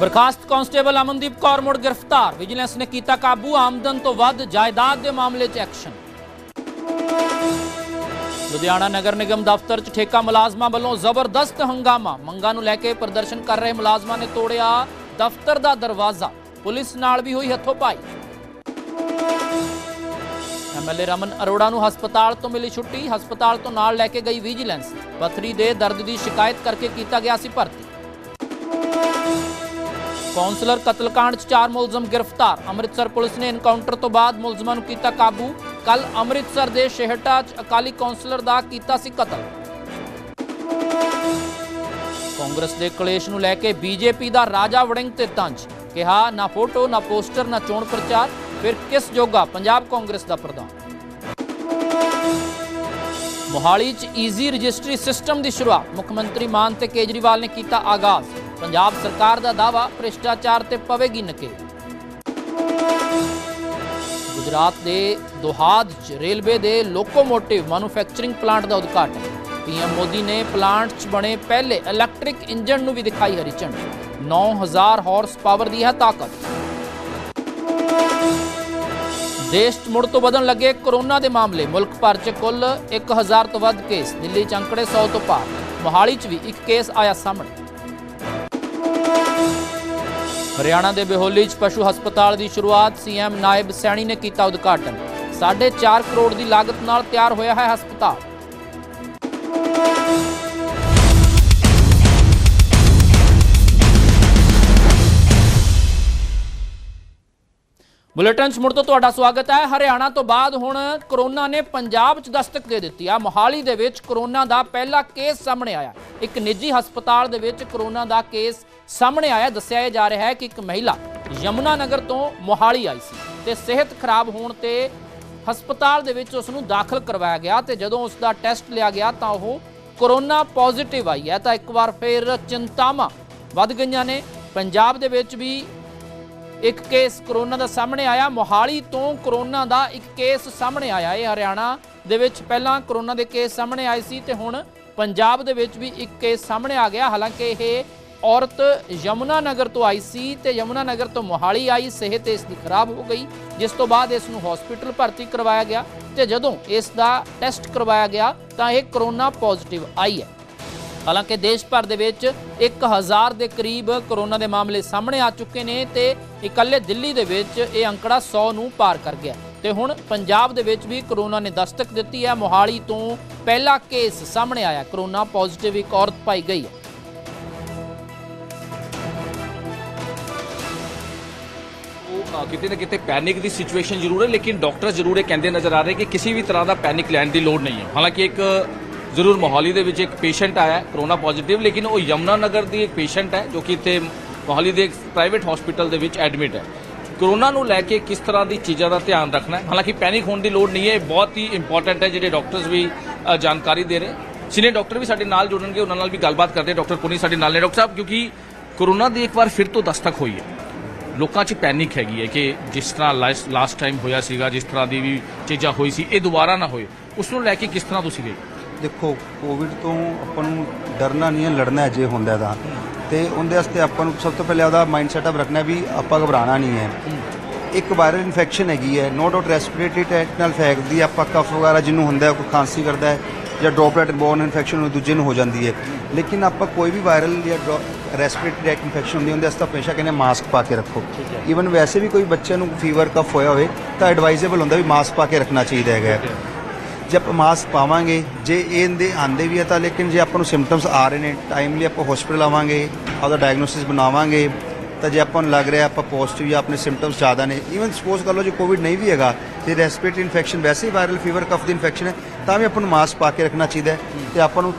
ਬਰਖਾਸਤ constable Amandeep Kaur ਮੁੜ ਗ੍ਰਿਫਤਾਰ। Vigilance ਨੇ ਕੀਤਾ ਕਾਬੂ, ਆਮਦਨ ਤੋਂ ਵੱਧ ਜਾਇਦਾਦ ਦੇ ਮਾਮਲੇ 'ਚ ਐਕਸ਼ਨ। ਲੁਧਿਆਣਾ ਨਗਰ ਨਿਗਮ ਦਫ਼ਤਰ 'ਚ ਠੇਕਾ ਮੁਲਾਜ਼ਮਾਂ ਵੱਲੋਂ ਜ਼ਬਰਦਸਤ ਹੰਗਾਮਾ। ਮੰਗਾਂ ਨੂੰ ਲੈ ਕੇ ਪ੍ਰਦਰਸ਼ਨ ਕਰ ਰਹੇ ਮੁਲਾਜ਼ਮਾਂ ਨੇ ਤੋੜਿਆ ਦਫ਼ਤਰ ਦਾ ਦਰਵਾਜ਼ਾ। ਪੁਲਿਸ ਨਾਲ ਵੀ ਹੋਈ ਹੱਥੋਂ-ਪਾਈ ਐਮਐਲਏ ਰਮਨ ਅਰੋੜਾ ਨੂੰ ਹਸਪਤਾਲ ਤੋਂ ਮਿਲੀ ਛੁੱਟੀ। ਹਸਪਤਾਲ ਤੋਂ ਨਾਲ ਲੈ ਕੇ ਗਈ ਵਿਜੀਲੈਂਸ। ਪਥਰੀ ਦੇ ਦਰਦ ਦੀ ਸ਼ਿਕਾਇਤ ਕਰਕੇ ਕੀਤਾ ਗਿਆ ਸੀ ਭਰਤੀ। ਕੌਂਸਲਰ ਕਤਲकांड 'ਚ ਚਾਰ ਮੁਲਜ਼ਮ ਗ੍ਰਿਫਤਾਰ। ਅੰਮ੍ਰਿਤਸਰ ਪੁਲਿਸ ਨੇ ਐਨਕਾਊਂਟਰ ਤੋਂ ਬਾਅਦ ਮੁਲਜ਼ਮਾਂ ਨੂੰ ਕੀਤਾ ਕਾਬੂ। ਕੱਲ ਅੰਮ੍ਰਿਤਸਰ ਦੇ ਸ਼ਹਿਟਾ 'ਚ ਅਕਾਲੀ ਕੌਂਸਲਰ ਦਾ ਕੀਤਾ ਸੀ ਕਤਲ। ਕਾਂਗਰਸ ਦੇ ਕਲੇਸ਼ ਨੂੰ ਲੈ ਕੇ ਬੀਜੇਪੀ ਦਾ ਰਾਜਾ ਵੜਿੰਗ ਤੇ ਤੰਜ। ਕਿਹਾ, ਨਾ ਫੋਟੋ, ਨਾ ਪੋਸਟਰ, ਨਾ ਚੋਣ ਪ੍ਰਚਾਰ, ਫਿਰ ਕਿਸ ਜੋਗਾ ਪੰਜਾਬ ਕਾਂਗਰਸ ਦਾ ਪ੍ਰਧਾਨ। ਮੋਹਾਲੀ 'ਚ ਈਜ਼ੀ ਰਜਿਸਟਰੀ ਸਿਸਟਮ ਦੀ ਸ਼ੁਰੂਆਤ। ਮੁੱਖ ਮੰਤਰੀ ਮਾਨ ਤੇ ਕੇਜਰੀਵਾਲ ਨੇ ਕੀਤਾ ਆਗਾਜ਼। ਪੰਜਾਬ ਸਰਕਾਰ ਦਾ ਦਾਵਾ ਭ੍ਰਿਸ਼ਟਾਚਾਰ ਤੇ ਪਵੇਗੀ ਨਕੇਲ ਗੁਜਰਾਤ ਦੇ ਦੋਹਾਦ 'ਚ ਰੇਲਵੇ ਦੇ ਲੋਕੋਮੋਟਿਵ ਮੈਨੂਫੈਕਚਰਿੰਗ ਪਲਾਂਟ ਦਾ ਉਦਘਾਟਨ। ਪੀਐਮ ਮੋਦੀ ਨੇ ਪਲਾਂਟ 'ਚ ਬਣੇ ਪਹਿਲੇ ਇਲੈਕਟ੍ਰਿਕ ਇੰਜਨ ਨੂੰ ਵੀ ਦਿਖਾਈ ਹਰੀ ਝੰਡੀ 9000 ਹਾਰਸ ਪਾਵਰ ਦੀ ਹੈ ਤਾਕਤ। ਦੇਸ਼ 'ਚ ਮੁੜ ਤੋਂ ਵਧਣ ਲੱਗੇ ਕੋਰੋਨਾ ਦੇ ਮਾਮਲੇ। ਮੁਲਕ ਭਰ 'ਚ ਕੁੱਲ 1000 ਤੋਂ ਵੱਧ ਕੇਸ। ਦਿੱਲੀ 'ਚ ਅੰਕੜੇ 100 ਤੋਂ ਪਾਰ। ਮੋਹਾਲੀ 'ਚ ਵੀ ਇੱਕ ਕੇਸ ਆਇਆ ਸਾਹਮਣੇ। ਹਰਿਆਣਾ ਦੇ ਬਿਹੋਲੀ 'ਚ ਪਸ਼ੂ ਹਸਪਤਾਲ ਦੀ ਸ਼ੁਰੂਆਤ ਸੀਐਮ ਨਾਇਬ ਸੈਣੀ ਨੇ ਕੀਤਾ ਉਦਘਾਟਨ। 4.5 ਕਰੋੜ ਦੀ ਲਾਗਤ ਨਾਲ ਤਿਆਰ ਹੋਇਆ ਹੈ ਹਸਪਤਾਲ। ਬੁਲੇਟਿਨ 'ਚ ਮੁੜ ਤੋਂ ਤੁਹਾਡਾ ਸਵਾਗਤ ਹੈ। ਹਰਿਆਣਾ ਤੋਂ ਬਾਅਦ ਹੁਣ ਕਰੋਨਾ ਨੇ ਪੰਜਾਬ 'ਚ ਦਸਤਕ ਦੇ ਦਿੱਤੀ ਆ। ਮੋਹਾਲੀ ਦੇ ਵਿੱਚ ਕਰੋਨਾ ਦਾ ਪਹਿਲਾ ਕੇਸ ਸਾਹਮਣੇ ਆਇਆ। ਇੱਕ ਨਿੱਜੀ ਹਸਪਤਾਲ ਦੇ ਵਿੱਚ ਕਰੋਨਾ ਦਾ ਕੇਸ ਸਾਹਮਣੇ ਆਇਆ, ਦੱਸਿਆ ਇਹ ਜਾ ਰਿਹਾ ਹੈ ਕਿ ਇੱਕ ਮਹਿਲਾ ਯਮੁਨਾ ਨਗਰ ਤੋਂ ਮੋਹਾਲੀ ਆਈ ਸੀ ਤੇ ਸਿਹਤ ਖਰਾਬ ਹੋਣ ਤੇ ਹਸਪਤਾਲ ਦੇ ਵਿੱਚ ਉਸ ਨੂੰ ਦਾਖਲ ਕਰਵਾਇਆ ਗਿਆ ਤੇ ਜਦੋਂ ਉਸ ਦਾ ਟੈਸਟ ਲਿਆ ਗਿਆ ਤਾਂ ਉਹ ਕਰੋਨਾ ਪੋਜ਼ਿਟਿਵ ਆਈ ਹੈ। ਤਾਂ ਇੱਕ ਵਾਰ ਫਿਰ ਚਿੰਤਾਵਾਂ ਵੱਧ ਗਈਆਂ ਨੇ। ਪੰਜਾਬ ਦੇ ਵਿੱਚ ਵੀ ਇੱਕ ਕੇਸ ਕਰੋਨਾ ਦਾ ਸਾਹਮਣੇ ਆਇਆ। ਮੋਹਾਲੀ ਤੋਂ ਕਰੋਨਾ ਦਾ ਇੱਕ ਕੇਸ ਸਾਹਮਣੇ ਆਇਆ। ਇਹ ਹਰਿਆਣਾ ਦੇ ਵਿੱਚ ਪਹਿਲਾਂ ਕਰੋਨਾ ਦੇ ਕੇਸ ਸਾਹਮਣੇ ਆਏ ਸੀ ਤੇ ਹੁਣ ਪੰਜਾਬ ਦੇ ਵਿੱਚ ਵੀ ਇੱਕ ਕੇਸ ਸਾਹਮਣੇ ਆ ਗਿਆ। ਹਾਲਾਂਕਿ ਇਹ ਔਰਤ ਯਮੁਨਾ ਨਗਰ ਤੋਂ ਆਈ ਸੀ ਤੇ ਯਮੁਨਾ ਨਗਰ ਤੋਂ ਮੋਹਾਲੀ ਆਈ, ਸਿਹਤ ਇਸ ਦੀ ਖਰਾਬ ਹੋ ਗਈ, ਜਿਸ ਤੋਂ ਬਾਅਦ ਇਸ ਨੂੰ ਹਸਪੀਟਲ ਭਰਤੀ ਕਰਵਾਇਆ ਗਿਆ ਤੇ ਜਦੋਂ ਇਸ ਦਾ ਟੈਸਟ ਕਰਵਾਇਆ ਗਿਆ ਤਾਂ ਇਹ ਕਰੋਨਾ ਪੋਜ਼ਿਟਿਵ ਆਈ ਹੈ। ਹਾਲਾਂਕਿ ਦੇਸ਼ ਭਰ ਦੇ ਵਿੱਚ 1000 ਦੇ ਕਰੀਬ ਕਰੋਨਾ ਦੇ ਮਾਮਲੇ ਸਾਹਮਣੇ ਆ ਚੁੱਕੇ ਨੇ ਤੇ ਇਕੱਲੇ ਦਿੱਲੀ ਦੇ ਵਿੱਚ ਇਹ ਅੰਕੜਾ 100 ਨੂੰ ਪਾਰ ਕਰ ਗਿਆ। ਤੇ ਹੁਣ ਪੰਜਾਬ ਦੇ ਵਿੱਚ ਵੀ ਕਰੋਨਾ ਨੇ ਦਸਤਕ ਦਿੱਤੀ ਹੈ। ਮੋਹਾਲੀ ਤੋਂ ਪਹਿਲਾ ਕੇਸ ਸਾਹਮਣੇ ਆਇਆ। ਕਰੋਨਾ ਪੋਜ਼ਿਟਿਵ ਇੱਕ ਔਰਤ ਪਾਈ ਗਈ ਹੈ। ਉਹ ਕਿਤੇ ਨਾ ਕਿਤੇ ਪੈਨਿਕ ਦੀ ਸਿਚੁਏਸ਼ਨ ਜ਼ਰੂਰ ਹੈ, ਲੇਕਿਨ ਡਾਕਟਰ ਜ਼ਰੂਰ ਇਹ ਕਹਿੰਦੇ ਨਜ਼ਰ ਆ ਰਹੇ ਕਿ ਕਿਸੇ ਵੀ ਤਰ੍ਹਾਂ ਦਾ ਪੈਨਿਕ ਲੈਣ ਦੀ ਲੋੜ ਨਹੀਂ ਹੈ। ਹਾਲਾਂਕਿ ਇੱਕ ਜ਼ਰੂਰ ਮੋਹਾਲੀ ਦੇ ਵਿੱਚ ਇੱਕ ਪੇਸ਼ੈਂਟ ਆਇਆ ਕਰੋਨਾ ਪੋਜ਼ਿਟਿਵ ਲੇਕਿਨ ਉਹ ਯਮਨਾ ਨਗਰ ਦੀ ਇੱਕ ਪੇਸ਼ੈਂਟ ਹੈ, ਜੋ ਕਿ ਇੱਥੇ ਮੋਹਾਲੀ ਦੇ ਇੱਕ ਪ੍ਰਾਈਵੇਟ ਹਸਪੀਟਲ ਦੇ ਵਿੱਚ ਐਡਮਿਟ ਹੈ। ਕਰੋਨਾ ਨੂੰ ਲੈ ਕੇ ਕਿਸ ਤਰ੍ਹਾਂ ਦੀ ਚੀਜ਼ਾਂ ਦਾ ਧਿਆਨ ਰੱਖਣਾ ਹੈ? ਹਾਲਾਂਕਿ ਪੈਨਿਕ ਹੋਣ ਦੀ ਲੋੜ ਨਹੀਂ ਹੈ, ਇਹ ਬਹੁਤ ਹੀ ਇੰਪੋਰਟੈਂਟ ਹੈ, ਜਿਹੜੇ ਡਾਕਟਰਸ ਵੀ ਜਾਣਕਾਰੀ ਦੇ ਰਹੇ। ਸੀਨੀਅਰ ਡਾਕਟਰ ਵੀ ਸਾਡੇ ਨਾਲ ਜੁੜਨਗੇ, ਉਹਨਾਂ ਨਾਲ ਵੀ ਗੱਲਬਾਤ ਕਰਦੇ ਡਾਕਟਰ ਪੁਨੀ ਸਾਡੇ ਨਾਲ ਨੇ ਡਾਕਟਰ ਸਾਹਿਬ, ਕਿਉਂਕਿ ਕਰੋਨਾ ਦੀ ਇੱਕ ਵਾਰ ਫਿਰ ਤੋਂ ਦਸਤਕ ਹੋਈ ਹੈ। ਲੋਕਾਂ 'ਚ ਪੈਨਿਕ ਹੈਗੀ ਹੈ ਕਿ ਜਿਸ ਤਰ੍ਹਾਂ ਲਾਸਟ ਟਾਈਮ ਹੋਇਆ ਸੀਗਾ, ਜਿਸ ਤਰ੍ਹਾਂ ਦੀ ਵੀ ਚੀਜ਼ਾਂ ਹੋਈ ਸੀ, ਇਹ ਦੁਬਾਰਾ ਨਾ ਹੋਏ। ਉਸ ਨੂੰ ਲੈ ਕੇ ਕਿਸ ਤਰ੍ਹਾਂ ਤੁਸੀਂ ਦੇਖਦੇ ਦੇਖੋ ਕੋਵਿਡ ਤੋਂ ਆਪਾਂ ਨੂੰ ਡਰਨਾ ਨਹੀਂ ਹੈ, ਲੜਨਾ ਹੈ ਜੇ ਹੁੰਦਾ ਤਾਂ ਤੇ ਉਹਦੇ ਵਾਸਤੇ ਆਪਾਂ ਨੂੰ ਸਭ ਤੋਂ ਪਹਿਲੇ ਉਹਦਾ ਮਾਈਂਡ ਸੈਟਅਪ ਰੱਖਣਾ ਵੀ ਆਪਾਂ ਘਬਰਾਣਾ ਨਹੀਂ ਹੈ। ਇੱਕ ਵਾਇਰਲ ਇਨਫੈਕਸ਼ਨ ਹੈਗੀ ਹੈ ਨੋ ਡਾਊਟ ਰੈਸਪੀਰੇਟਰੀ ਟੈਕ ਨਾਲ ਫੈਲਦੀ ਹੈ, ਆਪਾਂ ਕਫ ਵਗੈਰਾ ਜਿਹਨੂੰ ਹੁੰਦਾ ਕੋਈ ਖਾਂਸੀ ਕਰਦਾ ਹੈ ਜਾਂ ਡ੍ਰੌਪਲੇਟ ਬੋਰਨ ਇਨਫੈਕਸ਼ਨ ਦੂਜੇ ਨੂੰ ਹੋ ਜਾਂਦੀ ਹੈ। ਲੇਕਿਨ ਆਪਾਂ ਕੋਈ ਵੀ ਵਾਇਰਲ ਜਾਂ ਰੈਸਪੀਰੇਟਰੀ ਟ੍ਰੈਕਟ ਇਨਫੈਕਸ਼ਨ ਹੁੰਦੀ ਹੈ, ਉਹਦੇ ਹਮੇਸ਼ਾ ਕਹਿੰਦੇ ਮਾਸਕ ਪਾ ਕੇ ਰੱਖੋ। ਈਵਨ ਵੈਸੇ ਵੀ ਕੋਈ ਬੱਚੇ ਨੂੰ ਫੀਵਰ ਕਫ ਹੋਇਆ ਹੋਵੇ, ਤਾਂ ਐਡਵਾਈਜ਼ੇਬਲ ਹੁੰਦਾ ਵੀ ਮਾਸਕ ਪਾ ਕੇ ਰੱਖਣਾ ਚਾਹੀਦਾ ਹੈਗਾ। ਜੇ ਆਪਾਂ ਮਾਸਕ ਪਾਵਾਂਗੇ, ਜੇ ਇਹਦੇ ਆਂਦੇ ਵੀ ਆ ਤਾਂ ਲੇਕਿਨ ਜੇ ਆਪਾਂ ਨੂੰ ਸਿੰਪਟਮਸ ਆ ਰਹੇ ਨੇ ਟਾਈਮਲੀ ਆਪਾਂ ਹਸਪੀਟਲ ਆਵਾਂਗੇ, ਆਪਦਾ ਡਾਇਗਨੋਸਿਸ ਬਣਾਵਾਂਗੇ, ਤਾਂ ਜੇ ਆਪਾਂ ਨੂੰ ਲੱਗ ਰਿਹਾ ਆਪਾਂ ਪੋਜ਼ਿਟਿਵ ਜਾਂ ਆਪਣੇ ਸਿੰਪਟਮਸ ਜ਼ਿਆਦਾ ਨੇ ਈਵਨ ਸਪੋਜ਼ ਕਰ ਲਓ ਜੇ ਕੋਵਿਡ ਨਹੀਂ ਵੀ ਹੈਗਾ, ਤੇ ਰੈਸਪੀਰੇਟਰੀ ਇਨਫੈਕਸ਼ਨ ਵੈਸੇ ਹੀ ਵਾਇਰਲ ਫੀਵਰ ਕਫ ਦੀ ਇਨਫੈਕਸ਼ਨ ਹੈ, ਤਾਂ ਵੀ ਆਪਾਂ ਨੂੰ ਮਾਸਕ ਪਾ ਕੇ ਰੱਖਣਾ ਚਾਹੀਦਾ ਹੈ, ਤੇ ਆਪਾਂ ਨੂੰ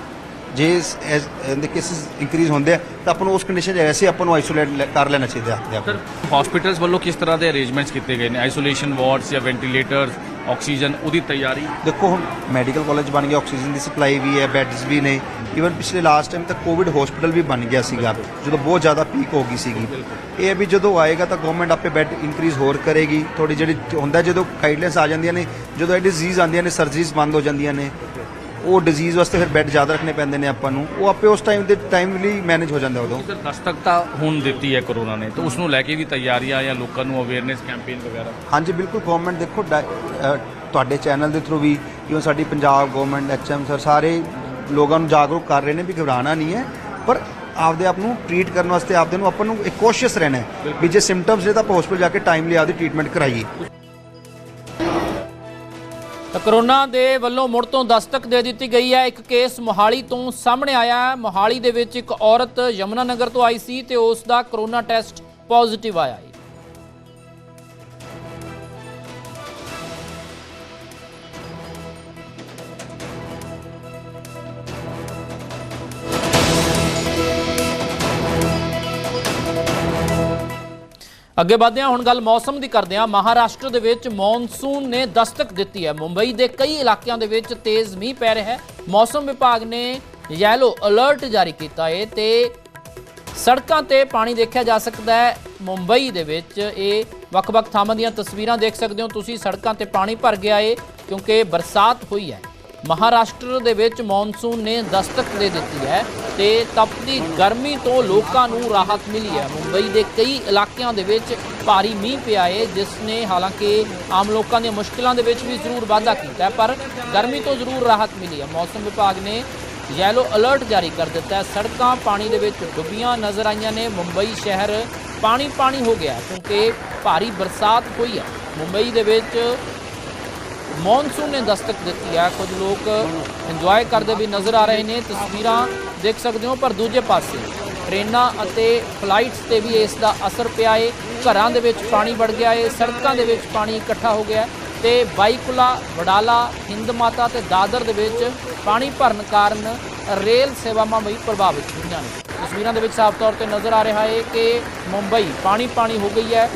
ਜੇ ਇਹਦੇ ਕੇਸਿਸ ਇੰਕਰੀਜ਼ ਹੁੰਦੇ ਆ ਤਾਂ ਆਪਾਂ ਨੂੰ ਉਸ ਕੰਡੀਸ਼ਨ 'ਚ ਐਸੇ ਆਪਾਂ ਨੂੰ ਆਈਸੋਲੇਟ ਕਰ ਲੈਣਾ ਚਾਹੀਦਾ ਆਪਣੇ ਆਪ ਨੂੰ ਸਰ ਹਸਪੀਟਲਸ ਵੱਲੋਂ ਕਿਸ ਤਰ੍ਹਾਂ ਦੇ ਅਰੇਂਜਮੈਂਟਸ ਕੀਤੇ ਗਏ ਨੇ? ਆਈਸੋਲੇਸ਼ਨ ਵਾਰਡਸ ਜਾਂ ਵੈਂਟੀਲੇਟਰਸ ਆਕਸੀਜਨ ਉਹਦੀ ਤਿਆਰੀ? ਦੇਖੋ ਹੁਣ ਮੈਡੀਕਲ ਕਾਲਜ ਬਣ ਗਿਆ ਆਕਸੀਜਨ ਦੀ ਸਪਲਾਈ ਵੀ ਹੈ ਬੈੱਡਸ ਵੀ ਨੇ। ਈਵਨ ਪਿਛਲੇ ਲਾਸਟ ਟਾਈਮ ਤੱਕ ਕੋਵਿਡ ਹਸਪੀਟਲ ਵੀ ਬਣ ਗਿਆ ਸੀਗਾ ਜਦੋਂ ਬਹੁਤ ਜ਼ਿਆਦਾ ਪੀਕ ਹੋ ਗਈ ਸੀਗੀ। ਇਹ ਹੈ ਵੀ ਜਦੋਂ ਆਏਗਾ ਤਾਂ ਗਵਰਨਮੈਂਟ ਆਪੇ ਬੈੱਡ ਇਨਕਰੀਜ਼ ਹੋਰ ਕਰੇਗੀ। ਥੋੜੀ ਜਿਹੜੀ ਹੁੰਦਾ ਜਦੋਂ ਗਾਈਡਲਾਈਨਸ ਆ ਜਾਂਦੀਆਂ ਨੇ ਜਦੋਂ ਇਹ ਡਿਜ਼ੀਜ਼ ਆਉਂਦੀਆਂ ਨੇ ਸਰਜਰੀਜ਼ ਬੰਦ ਹੋ ਜਾਂਦੀਆਂ ਨੇ ਉਹ ਡਿਜ਼ੀਜ਼ ਵਾਸਤੇ ਫਿਰ ਬੈੱਡ ਜ਼ਿਆਦਾ ਰੱਖਣੇ ਪੈਂਦੇ ਨੇ ਆਪਾਂ ਨੂੰ। ਉਹ ਆਪੇ ਉਸ ਟਾਈਮ ਦੇ ਟਾਈਮ ਲਈ ਮੈਨੇਜ ਹੋ ਜਾਂਦਾ ਉਦੋਂ। ਸਰ ਦਸਤਕ ਤਾਂ ਹੁਣ ਦਿੱਤੀ ਹੈ ਕਰੋਨਾ ਨੇ ਤਾਂ ਉਸ ਨੂੰ ਲੈ ਕੇ ਵੀ ਤਿਆਰੀਆਂ ਜਾਂ ਲੋਕਾਂ ਨੂੰ ਅਵੇਅਰਨੈਸ ਕੈਂਪੇਨ ਵਗੈਰਾ? ਹਾਂਜੀ ਬਿਲਕੁਲ ਗਵਰਨਮੈਂਟ ਦੇਖੋ ਤੁਹਾਡੇ ਚੈਨਲ ਦੇ ਥਰੂ ਵੀ ਜਿਵੇਂ ਸਾਡੀ ਪੰਜਾਬ ਗਵਰਨਮੈਂਟ ਐਚਐਮ ਸਰ ਸਾਰੇ ਲੋਕਾਂ ਨੂੰ ਜਾਗਰੂਕ ਕਰ ਰਹੇ ਨੇ ਵੀ ਘਬਰਾਉਣਾ ਨਹੀਂ ਹੈ ਪਰ ਆਪਦੇ ਆਪ ਨੂੰ ਟ੍ਰੀਟ ਕਰਨ ਵਾਸਤੇ ਆਪਦੇ ਨੂੰ ਆਪਾਂ ਨੂੰ ਇੱਕ ਕੋਸ਼ਿਸ਼ ਰਹਿਣਾ ਹੈ ਵੀ ਜੇ ਸਿੰਪਟਮਸ ਨੇ ਤਾਂ ਆਪਾਂ ਹਸਪੀਟਲ ਜਾ ਕੇ ਟਾਈਮਲੀ ਆਪਦੀ ਟ੍ਰੀਟਮੈਂਟ ਕਰਾਈਏ। ਤਾਂ ਕਰੋਨਾ ਦੇ ਵੱਲੋਂ ਮੁੜ ਤੋਂ ਦਸਤਕ ਦੇ ਦਿੱਤੀ ਗਈ ਹੈ। ਇੱਕ ਕੇਸ ਮੋਹਾਲੀ ਤੋਂ ਸਾਹਮਣੇ ਆਇਆ ਹੈ। ਮੋਹਾਲੀ ਦੇ ਵਿੱਚ ਇੱਕ ਔਰਤ ਯਮੁਨਾ ਨਗਰ ਤੋਂ ਆਈ ਸੀ ਤੇ ਉਸ ਦਾ ਕਰੋਨਾ ਟੈਸਟ ਪੋਜ਼ਿਟਿਵ ਆਇਆ ਅੱਗੇ ਵਧਦੇ ਹਾਂ, ਹੁਣ ਗੱਲ ਮੌਸਮ ਦੀ ਕਰਦੇ ਹਾਂ। ਮਹਾਰਾਸ਼ਟਰ ਦੇ ਵਿੱਚ ਮੌਨਸੂਨ ਨੇ ਦਸਤਕ ਦਿੱਤੀ ਹੈ। ਮੁੰਬਈ ਦੇ ਕਈ ਇਲਾਕਿਆਂ ਦੇ ਵਿੱਚ ਤੇਜ਼ ਮੀਂਹ ਪੈ ਰਿਹਾ ਹੈ। ਮੌਸਮ ਵਿਭਾਗ ਨੇ ਯੈਲੋ ਅਲਰਟ ਜਾਰੀ ਕੀਤਾ ਹੈ ਤੇ ਸੜਕਾਂ ਤੇ ਪਾਣੀ ਦੇਖਿਆ ਜਾ ਸਕਦਾ ਹੈ। ਮੁੰਬਈ ਦੇ ਵਿੱਚ ਇਹ ਵੱਖ-ਵੱਖ ਥਾਵਾਂ ਦੀਆਂ ਤਸਵੀਰਾਂ ਦੇਖ ਸਕਦੇ ਹੋ। ਤੁਸੀਂ ਸੜਕਾਂ ਤੇ ਪਾਣੀ ਭਰ ਗਿਆ ਏ, ਕਿਉਂਕਿ ਬਰਸਾਤ ਹੋਈ ਹੈ। ਮਹਾਰਾਸ਼ਟਰ ਦੇ ਵਿੱਚ ਮੌਨਸੂਨ ਨੇ ਦਸਤਕ ਦੇ ਦਿੱਤੀ ਹੈ ਤੇ ਤਪਦੀ ਗਰਮੀ ਤੋਂ ਲੋਕਾਂ ਨੂੰ ਰਾਹਤ ਮਿਲੀ ਹੈ। ਮੁੰਬਈ ਦੇ ਕਈ ਇਲਾਕਿਆਂ ਦੇ ਵਿੱਚ ਭਾਰੀ ਮੀਂਹ ਪਿਆ ਹੈ, ਜਿਸ ਨੇ ਹਾਲਾਂਕਿ ਆਮ ਲੋਕਾਂ ਦੀਆਂ ਮੁਸ਼ਕਲਾਂ ਦੇ ਵਿੱਚ ਵੀ ਜ਼ਰੂਰ ਵਾਧਾ ਕੀਤਾ ਹੈ, ਪਰ ਗਰਮੀ ਤੋਂ ਜ਼ਰੂਰ ਰਾਹਤ ਮਿਲੀ ਹੈ। ਮੌਸਮ ਵਿਭਾਗ ਨੇ ਯੈਲੋ ਅਲਰਟ ਜਾਰੀ ਕਰ ਦਿੱਤਾ ਹੈ। ਸੜਕਾਂ ਪਾਣੀ ਦੇ ਵਿੱਚ ਡੁੱਬੀਆਂ ਨਜ਼ਰ ਆਈਆਂ ਨੇ। ਮੁੰਬਈ ਸ਼ਹਿਰ ਪਾਣੀ ਪਾਣੀ ਹੋ ਗਿਆ ਕਿਉਂਕਿ ਭਾਰੀ ਬਰਸਾਤ ਹੋਈ ਹੈ। ਮੁੰਬਈ ਦੇ ਵਿੱਚ ਮੌਨਸੂਨ ਨੇ ਦਸਤਕ ਦਿੱਤੀ ਹੈ। ਕੁਝ ਲੋਕ ਇੰਜੋਏ ਕਰਦੇ ਵੀ ਨਜ਼ਰ ਆ ਰਹੇ ਨੇ, ਤਸਵੀਰਾਂ ਦੇਖ ਸਕਦੇ ਹੋ, ਪਰ ਦੂਜੇ ਪਾਸੇ ਟ੍ਰੇਨਾਂ ਅਤੇ ਫਲਾਈਟਸ ਤੇ ਵੀ ਇਸ ਦਾ ਅਸਰ ਪਿਆ ਏ। ਘਰਾਂ ਦੇ ਵਿੱਚ ਪਾਣੀ ਵੜ ਗਿਆ ਏ, ਸੜਕਾਂ ਦੇ ਵਿੱਚ ਪਾਣੀ ਇਕੱਠਾ ਹੋ ਗਿਆ ਹੈ ਤੇ ਬਾਈਕੁਲਾ, ਵਡਾਲਾ, ਹਿੰਦ ਮਾਤਾ ਤੇ ਦਾਦਰ ਦੇ ਵਿੱਚ ਪਾਣੀ ਭਰਨ ਕਾਰਨ ਰੇਲ ਸੇਵਾਵਾਂ ਵੀ ਪ੍ਰਭਾਵਿਤ ਹੋਈਆਂ ਨੇ। ਤਸਵੀਰਾਂ ਦੇ ਵਿੱਚ ਸਾਫ਼ ਤੌਰ ਤੇ ਨਜ਼ਰ ਆ ਰਿਹਾ ਹੈ ਕਿ ਮੁੰਬਈ ਪਾਣੀ ਪਾਣੀ ਹੋ ਗਈ ਹੈ।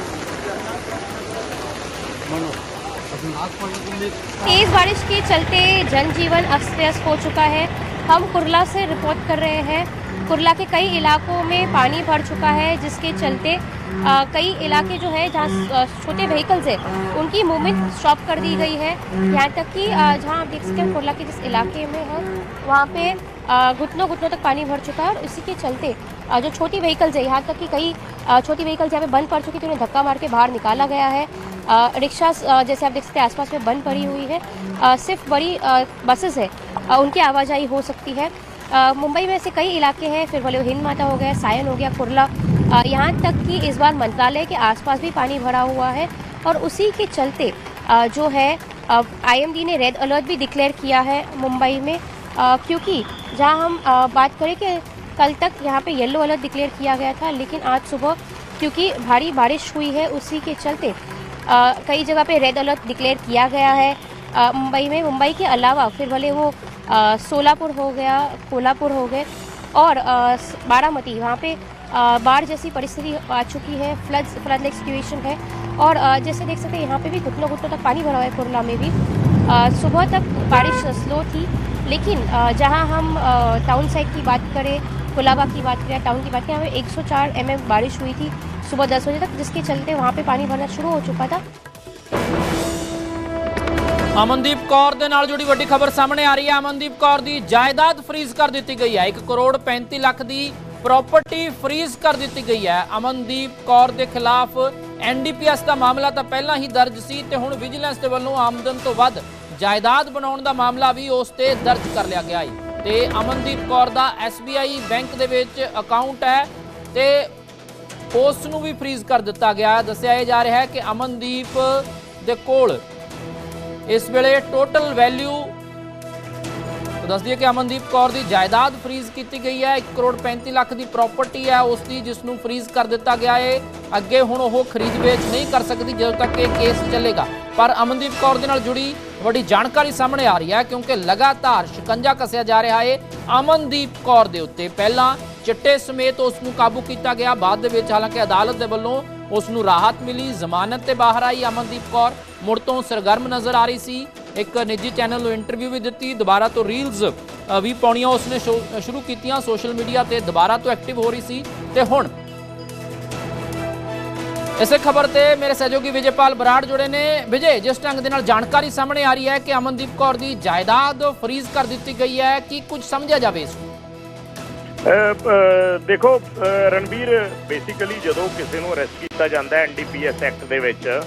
तेज बारिश के चलते जनजीवन अस्त व्यस्त हो चुका है। हम कुरला से रिपोर्ट कर रहे हैं। कुरला के कई इलाकों में पानी भर चुका है जिसके चलते अ, कई इलाके जो है जहाँ छोटे व्हीकल्स है उनकी मूवमेंट स्टॉप कर दी गई है। यहाँ तक कि जहाँ आप देख सकते हैं कुरला के जिस इलाके में है वहाँ पे घुटनों घुटनों तक पानी भर चुका है और इसी के चलते जो छोटी व्हीकल्स है यहाँ तक कि कई छोटी व्हीकल्स यहाँ पे बंद पड़ चुकी थी उन्हें धक्का मार के बाहर निकाला गया है। रिक्शा जैसे आप देख सकते हैं, आसपास में बंद पड़ी हुई है। सिर्फ़ बड़ी बसेस है। उनकी आवाजाही हो सकती है। मुंबई में ऐसे कई इलाके हैं, फिर बोले हिंद माता हो गया, सायन हो गया, कुरला। यहाँ तक कि इस बार मंत्रालय के आसपास भी पानी भरा हुआ है और उसी के चलते जो है आईएमडी ने रेड अलर्ट भी डिक्लेयर किया है मुंबई में। क्योंकि जहाँ हम बात करें कि कल तक यहाँ पे येलो अलर्ट डिक्लेयर किया गया था, लेकिन आज सुबह क्योंकि भारी बारिश हुई है, उसी के चलते कई जगह पे रेड अलर्ट डिक्लेयर किया गया है। मुंबई में, मुंबई के अलावा फिर भले वो सोलापुर हो गया, कोल्हापुर हो गए, और बारामती, वहाँ पे बाढ़ जैसी परिस्थिति आ चुकी है फ्लड फ्लड लाइक सिचुएशन है, और जैसे देख सकते हैं, यहाँ पे भी घुटनों घुटनों तक पानी भरा हुआ है कुरला में भी। सुबह तक बारिश स्लो थी, लेकिन जहाँ हम टाउन साइड की बात करें, कोलाबा की बात करें टाउन की बात करें हमें 104 एमएम बारिश हुई थी सुबह 10 बजे तक जिसके चलते वहाँ पे पानी भरना शुरू हो चुका था ਅਮਨਦੀਪ ਕੌਰ ਦੇ ਨਾਲ ਜੁੜੀ ਵੱਡੀ ਖਬਰ ਸਾਹਮਣੇ ਆ ਰਹੀ ਹੈ ਅਮਨਦੀਪ ਕੌਰ ਦੀ ਜਾਇਦਾਦ ਫ੍ਰੀਜ਼ ਕਰ ਦਿੱਤੀ ਗਈ ਹੈ 1 ਕਰੋੜ 35 ਲੱਖ ਦੀ ਪ੍ਰਾਪਰਟੀ ਫ੍ਰੀਜ਼ ਕਰ ਦਿੱਤੀ ਗਈ ਹੈ ਅਮਨਦੀਪ ਕੌਰ ਦੇ ਖਿਲਾਫ ਐਨਡੀਪੀਐਸ ਦਾ ਮਾਮਲਾ ਤਾਂ ਪਹਿਲਾਂ ਹੀ ਦਰਜ ਸੀ ਤੇ ਹੁਣ ਵਿਜੀਲੈਂਸ ਦੇ ਵੱਲੋਂ ਆਮਦਨ ਤੋਂ ਵੱਧ ਜਾਇਦਾਦ ਬਣਾਉਣ ਦਾ ਮਾਮਲਾ ਵੀ ਉਸ ਤੇ ਦਰਜ ਕਰ ਲਿਆ ਗਿਆ ਹੈ ਤੇ ਅਮਨਦੀਪ ਕੌਰ ਦਾ ਐਸਬੀਆਈ ਬੈਂਕ ਦੇ ਵਿੱਚ ਅਕਾਊਂਟ ਹੈ ਤੇ ਉਸ ਨੂੰ ਵੀ ਫ੍ਰੀਜ਼ ਕਰ ਦਿੱਤਾ ਗਿਆ ਹੈ। ਦੱਸਿਆ ਇਹ ਜਾ ਰਿਹਾ ਹੈ ਕਿ ਅਮਨਦੀਪ ਦੇ ਕੋਲ ਇਸ ਵੇਲੇ ਟੋਟਲ ਵੈਲਿਊ ਦੱਸ ਦਈਏ ਕਿ ਅਮਨਦੀਪ ਕੌਰ ਦੀ ਜਾਇਦਾਦ ਫ੍ਰੀਜ਼ ਕੀਤੀ ਗਈ ਹੈ। 1 ਕਰੋੜ 35 ਲੱਖ ਦੀ ਪ੍ਰਾਪਰਟੀ ਹੈ ਉਸ ਦੀ, ਜਿਸ ਨੂੰ ਫ੍ਰੀਜ਼ ਕਰ ਦਿੱਤਾ ਗਿਆ ਹੈ। ਅੱਗੇ ਹੁਣ ਉਹ ਖਰੀਦ ਵੇਚ ਨਹੀਂ ਕਰ ਸਕਦੀ ਜਦੋਂ ਤੱਕ ਇਹ ਕੇਸ ਚੱਲੇਗਾ। ਪਰ ਅਮਨਦੀਪ ਕੌਰ ਦੇ ਨਾਲ ਜੁੜੀ ਵੱਡੀ ਜਾਣਕਾਰੀ ਸਾਹਮਣੇ ਆ ਰਹੀ ਹੈ, ਕਿਉਂਕਿ ਲਗਾਤਾਰ ਸ਼ਿਕੰਜਾ ਕੱਸਿਆ ਜਾ ਰਿਹਾ ਹੈ ਅਮਨਦੀਪ ਕੌਰ ਦੇ ਉੱਤੇ। ਪਹਿਲਾਂ ਚਿੱਟੇ ਸਮੇਤ ਉਸ ਨੂੰ ਕਾਬੂ ਕੀਤਾ ਗਿਆ। ਬਾਅਦ ਦੇ ਵਿੱਚ ਹਾਲਾਂਕਿ ਅਦਾਲਤ ਦੇ ਵੱਲੋਂ ਉਸ ਨੂੰ ਰਾਹਤ ਮਿਲੀ। ਜ਼ਮਾਨਤ ਤੇ ਬਾਹਰ ਆਈ ਅਮਨਦੀਪ ਕੌਰ। ਮੁੜ ਤੋਂ ਸਰਗਰਮ ਨਜ਼ਰ ਆ ਰਹੀ ਸੀ। ਇੱਕ ਨਿੱਜੀ ਚੈਨਲ ਨੂੰ ਇੰਟਰਵਿਊ ਵੀ ਦਿੱਤੀ। ਦੁਬਾਰਾ ਤੋਂ ਰੀਲਸ ਵੀ ਪਾਉਣੀਆਂ ਉਸਨੇ ਸ਼ੋ- ਸ਼ੁਰੂ ਕੀਤੀਆਂ। ਸੋਸ਼ਲ ਮੀਡੀਆ ਤੇ ਦੁਬਾਰਾ ਤੋਂ ਐਕਟਿਵ ਹੋ ਰਹੀ ਸੀ। ਤੇ ਹੁਣ ਇਸੇ ਖਬਰ ਤੇ ਮੇਰੇ ਸਹਿਯੋਗੀ ਵਿਜੇਪਾਲ ਬਰਾੜ ਜੁੜੇ ਨੇ। ਵਿਜੇ, ਜਿਸ ਢੰਗ ਦੇ ਨਾਲ ਜਾਣਕਾਰੀ ਸਾਹਮਣੇ ਆ ਰਹੀ ਹੈ ਕਿ ਅਮਨਦੀਪ ਕੌਰ ਦੀ ਜਾਇਦਾਦ ਫਰੀਜ਼ ਕਰ ਦਿੱਤੀ ਗਈ ਹੈ, ਕੀ ਕੁਝ ਸਮਝਿਆ ਜਾਵੇ ਇਸ ਨੂੰ? ਦੇਖੋ ਅਹ, ਰਣਵੀਰ ਬੇਸਿਕਲੀ ਜਦੋਂ ਕਿਸੇ ਨੂੰ ਅਰੈਸਟ ਕੀਤਾ ਜਾਂਦਾ ਹੈ ਐਨਡੀਪੀਐਸ ਐਕਟ ਦੇ ਵਿੱਚ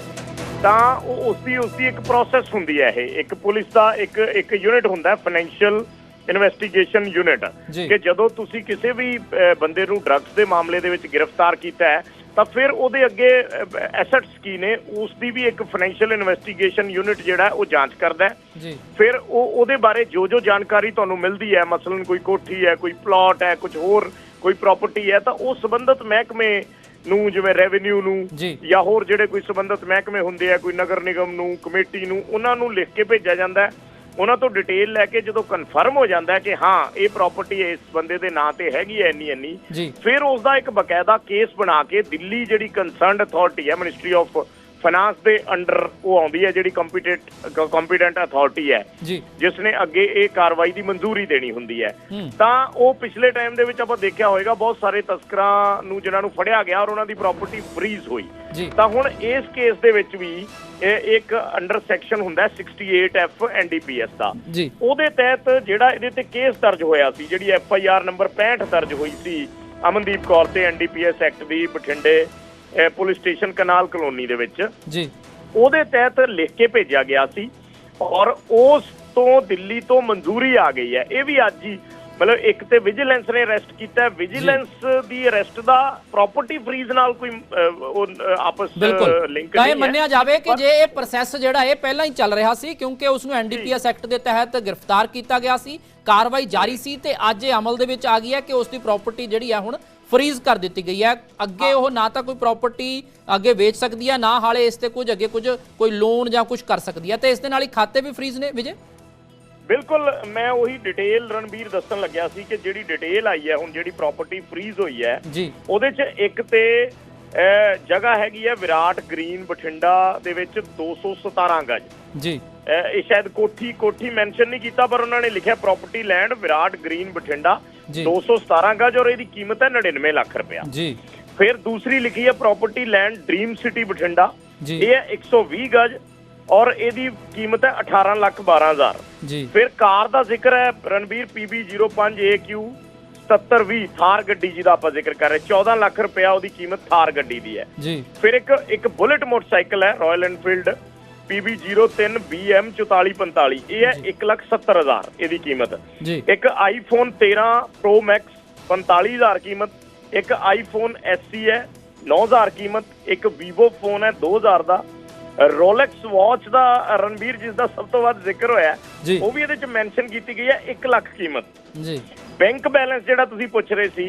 ਤਾਂ ਉਹ ਉਸ ਦੀ ਉਸ ਦੀ ਇੱਕ ਪ੍ਰੋਸੈਸ ਹੁੰਦੀ ਹੈ ਇਹ ਇੱਕ ਪੁਲਿਸ ਦਾ ਇੱਕ ਇੱਕ ਯੂਨਿਟ ਹੁੰਦਾ ਹੈ ਫਾਈਨੈਂਸ਼ੀਅਲ ਇਨਵੈਸਟੀਗੇਸ਼ਨ ਯੂਨਿਟ। ਕਿ ਜਦੋਂ ਤੁਸੀਂ ਕਿਸੇ ਵੀ ਬੰਦੇ ਨੂੰ ਡਰੱਗਸ ਦੇ ਮਾਮਲੇ ਦੇ ਵਿੱਚ ਗ੍ਰਿਫਤਾਰ ਕੀਤਾ ਹੈ ਤਾਂ ਫਿਰ ਉਹਦੇ ਅੱਗੇ ਐਸੈਟਸ ਕੀ ਨੇ ਉਸ ਦੀ ਵੀ ਇੱਕ ਫਾਈਨੈਂਸ਼ੀਅਲ ਇਨਵੈਸਟੀਗੇਸ਼ਨ ਯੂਨਿਟ ਜਿਹੜਾ ਉਹ ਜਾਂਚ ਕਰਦਾ ਜੀ। ਫਿਰ ਉਹ ਉਹਦੇ ਬਾਰੇ ਜੋ ਜੋ ਜਾਣਕਾਰੀ ਤੁਹਾਨੂੰ ਮਿਲਦੀ ਹੈ ਮਸਲਨ ਕੋਈ ਕੋਠੀ ਹੈ ਕੋਈ ਪਲਾਟ ਹੈ ਕੁਝ ਹੋਰ ਕੋਈ ਪ੍ਰਾਪਰਟੀ ਹੈ ਤਾਂ ਉਹ ਸੰਬੰਧਿਤ ਮਹਿਕਮੇ ਨੂੰ ਜਿਵੇਂ ਰੈਵਨਿਊ ਨੂੰ। ਜਾਂ ਹੋਰ ਜਿਹੜੇ ਕੋਈ ਸੰਬੰਧਿਤ ਮਹਿਕਮੇ ਹੁੰਦੇ ਆ ਕੋਈ ਨਗਰ ਨਿਗਮ ਨੂੰ ਕਮੇਟੀ ਨੂੰ ਉਹਨਾਂ ਨੂੰ ਲਿਖ ਕੇ ਭੇਜਿਆ ਜਾਂਦਾ ਹੈ। ਉਹਨਾਂ ਤੋਂ ਡਿਟੇਲ ਲੈ ਕੇ ਜਦੋਂ ਕਨਫਰਮ ਹੋ ਜਾਂਦਾ ਹੈ ਕਿ ਹਾਂ ਇਹ ਪ੍ਰਾਪਰਟੀ ਇਸ ਬੰਦੇ ਦੇ ਨਾਂ ਤੇ ਹੈਗੀ ਹੈ ਇੰਨੀ ਇੰਨੀ ਫਿਰ ਉਸ ਦਾ ਇੱਕ ਬਕਾਇਦਾ ਕੇਸ ਬਣਾ ਕੇ ਦਿੱਲੀ ਜਿਹੜੀ ਕੰਸਰਨਡ ਅਥਾਰਟੀ ਹੈ ਮਿਨਿਸਟਰੀ ਆਫ ਫਾਈਨਾਂਸ ਦੇ ਅੰਡਰ ਉਹ ਆਉਂਦੀ ਹੈ ਜਿਹੜੀ ਕੰਪੀਟੈਂਟ ਕੰਪੀਟੈਂਟ ਅਥਾਰਟੀ ਹੈ। ਜਿਸ ਨੇ ਅੱਗੇ ਇਹ ਕਾਰਵਾਈ ਦੀ ਮਨਜ਼ੂਰੀ ਦੇਣੀ ਹੁੰਦੀ ਹੈ। ਤਾਂ ਉਹ ਪਿਛਲੇ ਟਾਈਮ ਦੇ ਵਿੱਚ ਆਪਾਂ ਦੇਖਿਆ ਹੋਵੇਗਾ ਬਹੁਤ ਸਾਰੇ ਤਸਕਰਾਂ ਨੂੰ ਜਿਨ੍ਹਾਂ ਨੂੰ ਫੜਿਆ ਗਿਆ ਔਰ ਉਹਨਾਂ ਦੀ ਪ੍ਰਾਪਰਟੀ ਫਰੀਜ਼ ਹੋਈ। ਤਾਂ ਹੁਣ ਇਸ ਕੇਸ ਦੇ ਵਿੱਚ ਵੀ ਇਹ ਇੱਕ ਅੰਡਰ ਸੈਕਸ਼ਨ ਹੁੰਦਾ ਹੈ 68 ਐਫ ਐਨਡੀਪੀਐਸ ਦਾ। ਉਹਦੇ ਤਹਿਤ ਜਿਹੜਾ ਇਹਦੇ ਤੇ ਕੇਸ ਦਰਜ ਹੋਇਆ ਸੀ ਜਿਹੜੀ ਐਫ ਆਈ ਆਰ ਨੰਬਰ 65 ਦਰਜ ਹੋਈ ਸੀ ਅਮਨਦੀਪ ਕੌਰ ਤੇ ਐਨਡੀਪੀਐਸ ਐਕਟ ਦੀ ਬਠਿੰਡੇ ਪੁਲਿਸ ਸਟੇਸ਼ਨ ਕਨਾਲ ਕਲੋਨੀ ਦੇ ਵਿੱਚ। ਜੀ। ਉਹਦੇ ਤਹਿਤ ਲਿਖ ਕੇ ਭੇਜਿਆ ਗਿਆ ਸੀ ਔਰ ਉਸ ਤੋਂ ਦਿੱਲੀ ਤੋਂ ਮਨਜ਼ੂਰੀ ਆ ਗਈ ਹੈ। ਇਹ ਵੀ ਅੱਜ ਹੀ ਮਤਲਬ ਇੱਕ ਤੇ ਵਿਜੀਲੈਂਸ ਨੇ ਅਰੈਸਟ ਕੀਤਾ ਵਿਜੀਲੈਂਸ ਦੀ ਅਰੈਸਟ ਦਾ ਪ੍ਰਾਪਰਟੀ ਫਰੀਜ਼ ਨਾਲ ਕੋਈ ਆਪਸ ਲਿੰਕ ਨਹੀਂ ਇਹ ਹੈ। ਮੰਨਿਆ ਜਾਵੇ ਕਿ ਜੇ ਇਹ ਪ੍ਰੋਸੈਸ ਜਿਹੜਾ ਇਹ ਪਹਿਲਾਂ ਹੀ ਚੱਲ ਰਿਹਾ ਸੀ ਕਿਉਂਕਿ ਉਸ ਨੂੰ ਐਨਡੀਪੀਐਸ ਐਕਟ ਦੇ ਤਹਿਤ ਗ੍ਰਿਫਤਾਰ ਕੀਤਾ ਗਿਆ ਸੀ ਕਾਰਵਾਈ ਜਾਰੀ ਸੀ ਤੇ ਅੱਜ ਇਹ ਅਮਲ ਦੇ ਵਿੱਚ ਆ ਗਈ ਹੈ ਕਿ ਉਸ ਦੀ ਪ੍ਰਾਪਰਟੀ ਜਿਹੜੀ ਹੈ ਹੁਣ ਫਰੀਜ਼ ਕਰ ਦਿੱਤੀ ਗਈ ਹੈ। ਅੱਗੇ ਉਹ ਨਾ ਤਾਂ ਕੋਈ ਪ੍ਰਾਪਰਟੀ ਅੱਗੇ ਵੇਚ ਸਕਦੀ ਹੈ ਨਾ ਹਾਲੇ ਇਸ ਤੇ ਕੁਝ ਅੱਗੇ ਕੁਝ ਕੋਈ ਲੋਨ ਜਾਂ ਕੁਝ ਕਰ ਸਕਦੀ ਹੈ। ਤੇ ਇਸ ਦੇ ਨਾਲ ਹੀ ਖਾਤੇ ਵੀ ਫਰੀਜ਼ ਨੇ ਵਿਜੇ? ਬਿਲਕੁਲ ਮੈਂ ਉਹੀ ਡਿਟੇਲ ਰਣਬੀਰ ਦੱਸਣ ਲੱਗਿਆ ਸੀ ਕਿ ਜਿਹੜੀ ਡਿਟੇਲ ਆਈ ਹੈ ਹੁਣ ਜਿਹੜੀ ਪ੍ਰਾਪਰਟੀ ਫਰੀਜ਼ ਹੋਈ ਹੈ ਜੀ। ਉਹਦੇ 'ਚ ਇੱਕ ਤੇ ਜਗ੍ਹਾ ਹੈਗੀ ਹੈ ਵਿਰਾਟ ਗ੍ਰੀਨ ਬਠਿੰਡਾ ਦੇ ਵਿੱਚ 217 ਗਜ। ਜੀ। ਇਹ ਸ਼ਾਇਦ ਕੋਠੀ ਕੋਠੀ ਮੈਂਸ਼ਨ ਨਹੀਂ ਕੀਤਾ ਪਰ ਉਹਨਾਂ ਨੇ ਲਿਖਿਆ property land Virat green Bathinda. 217 ਗਜ ਔਰ ਇਹਦੀ ਕੀਮਤ ਹੈ 99 ਲੱਖ ਰੁਪਇਆ। ਜੀ। ਫਿਰ ਦੂਸਰੀ ਲਿਖੀ ਹੈ property land dream city Bathinda. ਜੀ। ਇਹ ਹੈ 120 ਗਜ ਔਰ ਇਹਦੀ ਕੀਮਤ ਹੈ 18 ਲੱਖ 12 ਹਜ਼ਾਰ। ਜੀ। ਫਿਰ ਕਾਰ ਦਾ ਜ਼ਿਕਰ ਹੈ ਰਣਬੀਰ PB05AQ 7720 ਥਾਰ ਗੱਡੀ ਜਿਹਦਾ ਆਪਾਂ ਜ਼ਿਕਰ ਕਰ ਰਹੇ 14 ਲੱਖ ਰੁਪਇਆ ਉਹਦੀ ਕੀਮਤ ਥਾਰ ਗੱਡੀ ਦੀ ਹੈ। ਜੀ। ਫਿਰ ਇੱਕ ਇੱਕ ਬੁਲਟ ਮੋਟਰਸਾਈਕਲ ਹੈ ਰਾਇਲ ਐਨਫੀਲਡ PB03BM 4445 ਇਹ ਹੈ 170000 ਇਹਦੀ ਕੀਮਤ। ਇੱਕ ਆਈਫੋਨ 13 Pro Max 45000 ਕੀਮਤ। ਇੱਕ ਆਈਫੋਨ SE ਹੈ 9000 ਕੀਮਤ। ਇੱਕ Vivo ਫੋਨ ਹੈ 2000 ਦਾ। ਰੋਲੈਕਸ ਵਾਚ ਦਾ ਰਣਵੀਰ ਜਿਸ ਦਾ ਸਭ ਤੋਂ ਵੱਧ ਜ਼ਿਕਰ ਹੋਇਆ। ਉਹ ਵੀ ਇਹਦੇ ਚ ਮੈਂਸ਼ਨ ਕੀਤੀ ਗਈ ਹੈ 1 ਲੱਖ ਕੀਮਤ। ਜੀ। ਬੈਂਕ ਬੈਲੈਂਸ ਜਿਹੜਾ ਤੁਸੀਂ ਪੁੱਛ ਰਹੇ ਸੀ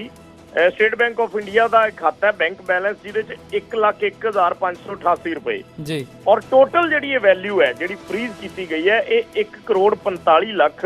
ਸਟੇਟ ਬੈਂਕ ਆਫ ਇੰਡੀਆ ਦਾ ਇੱਕ ਖਾਤਾ ਹੈ ਬੈਂਕ ਬੈਲੈਂਸ ਜਿਹਦੇ ਚ 1 ਲੱਖ 1588 ਰੁਪਏ। ਜੀ। ਔਰ ਟੋਟਲ ਜਿਹੜੀ ਇਹ ਵੈਲਿਊ ਹੈ ਜਿਹੜੀ ਫਰੀਜ਼ ਕੀਤੀ ਗਈ ਹੈ ਇਹ 1 ਕਰੋੜ 45 ਲੱਖ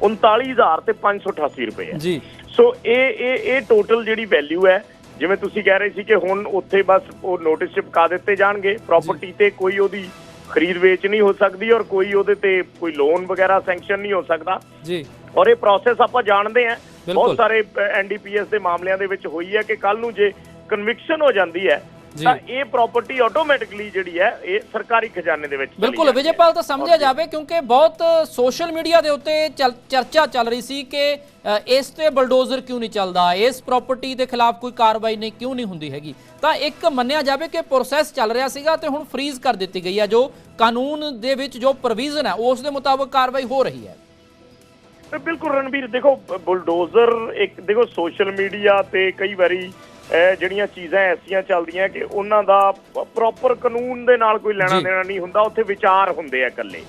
39000 ਤੇ 588 ਰੁਪਏ ਹੈ। ਜੀ। ਸੋ ਇਹ ਇਹ ਇਹ ਟੋਟਲ ਜਿਹੜੀ ਵੈਲਿਊ ਹੈ ਜਿਵੇਂ ਤੁਸੀਂ ਕਹਿ ਰਹੇ ਸੀ ਕਿ ਹੁਣ ਉੱਥੇ ਬਸ ਉਹ ਨੋਟਿਸ ਚਿਪਕਾ ਦਿੱਤੇ ਜਾਣਗੇ ਪ੍ਰਾਪਰਟੀ ਤੇ ਕੋਈ ਉਹਦੀ ਖਰੀਦ ਵੇਚ ਨਹੀਂ ਹੋ ਸਕਦੀ ਔਰ ਕੋਈ ਉਹਦੇ ਤੇ ਕੋਈ ਲੋਨ ਵਗੈਰਾ ਸੈਂਕਸ਼ਨ ਨਹੀਂ ਹੋ ਸਕਦਾ। ਜੀ। ਔਰ ਇਹ ਪ੍ਰੋਸੈਸ ਆਪਾਂ ਜਾਣਦੇ ਬਿਲਕੁਲ। ਬਹੁਤ ਸਾਰੇ ਐਨਡੀਪੀਐਸ ਦੇ ਮਾਮਲਿਆਂ ਦੇ ਵਿੱਚ ਹੋਈ ਹੈ ਕਿ ਕੱਲ ਨੂੰ ਜੇ ਕਨਵਿਕਸ਼ਨ ਹੋ ਜਾਂਦੀ ਹੈ। ਤਾਂ ਇਹ ਪ੍ਰਾਪਰਟੀ ਆਟੋਮੈਟਿਕਲੀ ਜਿਹੜੀ ਹੈ ਇਹ ਸਰਕਾਰੀ ਖਜ਼ਾਨੇ ਦੇ ਵਿੱਚ ਬਿਲਕੁਲ। ਵਿਜੇਪਾਲ ਤਾਂ ਸਮਝਿਆ ਜਾਵੇ ਕਿਉਂਕਿ ਬਹੁਤ ਸੋਸ਼ਲ ਮੀਡੀਆ ਦੇ ਉੱਤੇ ਚਰਚਾ ਚੱਲ ਰਹੀ ਸੀ ਕਿ ਇਸ ਤੇ ਬਲਡੋਜ਼ਰ ਕਿਉਂ ਨਹੀਂ ਚੱਲਦਾ ਇਸ ਪ੍ਰਾਪਰਟੀ ਦੇ ਖਿਲਾਫ ਕੋਈ ਕਾਰਵਾਈ ਨਹੀਂ ਕਿਉਂ ਨਹੀਂ ਹੁੰਦੀ ਹੈਗੀ ਤਾਂ ਇੱਕ ਮੰਨਿਆ ਜਾਵੇ ਕਿ ਪ੍ਰੋਸੈਸ ਚੱਲ ਰਿਹਾ ਸੀਗਾ ਤੇ ਹੁਣ ਫ੍ਰੀਜ਼ ਕਰ ਦਿੱਤੀ ਗਈ ਹੈ ਜੋ ਕਾਨੂੰਨ ਦੇ ਵਿੱਚ ਜੋ ਪ੍ਰੋਵੀਜ਼ਨ ਹੈ ਉਸ ਦੇ ਮੁਤਾਬਕ ਕਾਰਵਾਈ ਹੋ ਰਹੀ ਹੈ ਬਿਲਕੁਲ ਰਣਵੀਰ ਦੇਖੋ ਬੁਲਡੋਜ਼ਰ ਇੱਕ ਦੇਖੋ ਸੋਸ਼ਲ ਮੀਡੀਆ ਤੇ ਕਈ ਵਾਰੀ ਇਹ ਜਿਹੜੀਆਂ ਚੀਜ਼ਾਂ ਐਸੀਆਂ ਚੱਲਦੀਆਂ ਕਿ ਉਹਨਾਂ ਦਾ ਪ੍ਰੋਪਰ ਕਾਨੂੰਨ ਦੇ ਨਾਲ ਕੋਈ ਲੈਣਾ। ਦੇਣਾ ਨਹੀਂ ਹੁੰਦਾ ਉੱਥੇ ਵਿਚਾਰ ਹੁੰਦੇ ਆ ਇਕੱਲੇ